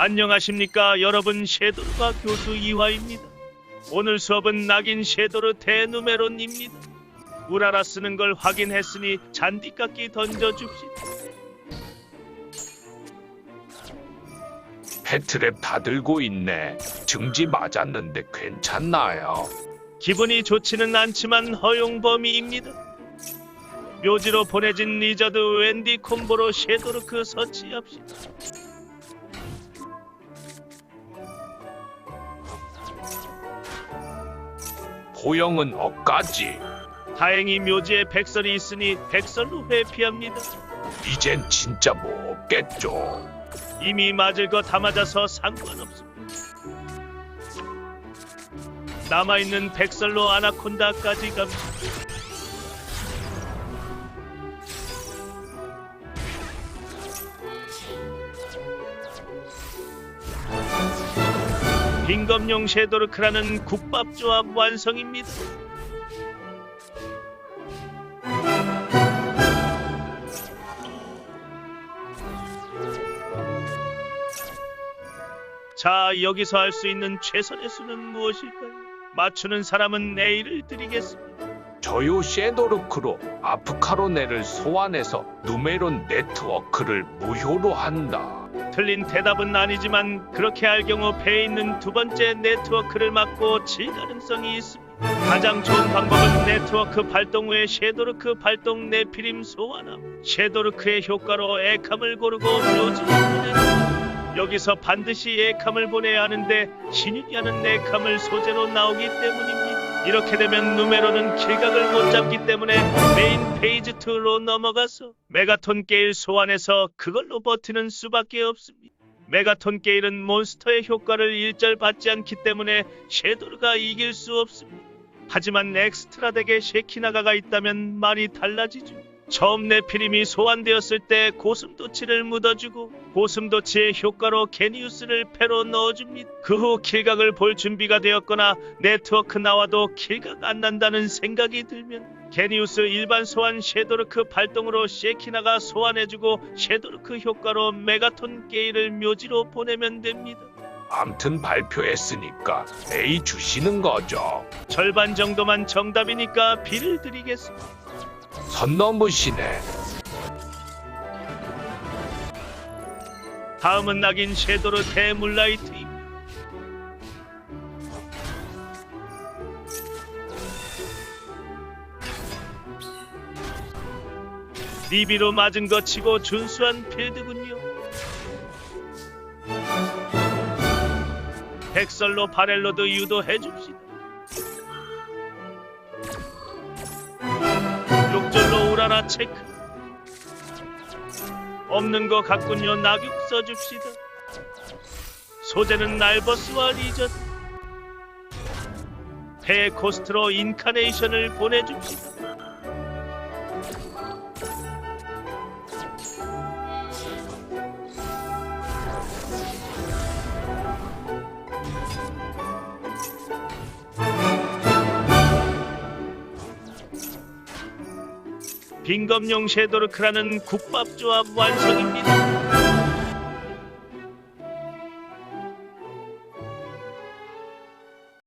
안녕하십니까 여러분 쉐도르가 교수 이화입니다. 오늘 수업은 낙인 쉐도르 대누메론입니다. 우라라 쓰는 걸 확인했으니 잔디깎기 던져줍시다. 패트랩 다 들고 있네. 증지 맞았는데 괜찮나요? 기분이 좋지는 않지만 허용 범위입니다. 묘지로 보내진 리저드 웬디 콤보로 쉐도르크 서치합시다. 보영은 억까지. 다행히 묘지에 백설이 있으니 백설로 회피합니다. 이젠 진짜 뭐 없겠죠. 이미 맞을 거 다 맞아서 상관없습니다. 남아있는 백설로 아나콘다까지 갑니다. 빈검용 쉐도르크라는 국밥 조합 완성입니다. 자, 여기서 할 수 있는 최선의 수는 무엇일까요? 맞추는 사람은 내일을 드리겠습니다. 저요 쉐도르크로 아프카로네를 소환해서 누메론 네트워크를 무효로 한다. 틀린 대답은 아니지만 그렇게 할 경우 배에 있는 두 번째 네트워크를 막고 질 가능성이 있습니다. 가장 좋은 방법은 네트워크 발동 후에 쉐도르크 발동 네피림 소환함. 쉐도르크의 효과로 에캄을 고르고 묘지를 보내는 여기서 반드시 에캄을 보내야 하는데 신윤이 하는 에캄을 소재로 나오기 때문입니다. 이렇게 되면 누메로는 길각을 못 잡기 때문에 메인 페이지 2로 넘어가서 메가톤 게일 소환해서 그걸로 버티는 수밖에 없습니다. 메가톤 게일은 몬스터의 효과를 일절 받지 않기 때문에 쉐도르가 이길 수 없습니다. 하지만 엑스트라 덱에 쉐키나가가 있다면 많이 달라지죠. 처음 네피림이 소환되었을 때 고슴도치를 묻어주고 고슴도치의 효과로 게니우스를 패로 넣어줍니다. 그 후 킬각을 볼 준비가 되었거나 네트워크 나와도 킬각 안 난다는 생각이 들면 게니우스 일반 소환 쉐도르크 발동으로 쉐키나가 소환해주고 쉐도르크 효과로 메가톤 게일을 묘지로 보내면 됩니다. 암튼 발표했으니까 A 주시는 거죠. 절반 정도만 정답이니까 B를 드리겠습니다. 선 넘으시네. 다음은 낙인 쉐도르 대물라이트입니다. 리비로 맞은 것 치고 준수한 필드군요. 백설로 바렐로도 유도해 줍시다. 우라라 체크. 없는 거 같군요. 낙엽 써줍시다. 소재는 날버스와 리전. 배 코스트로 인카네이션을 보내줍시다. 빈검용 쉐도르크라는 국밥 조합 완성입니다.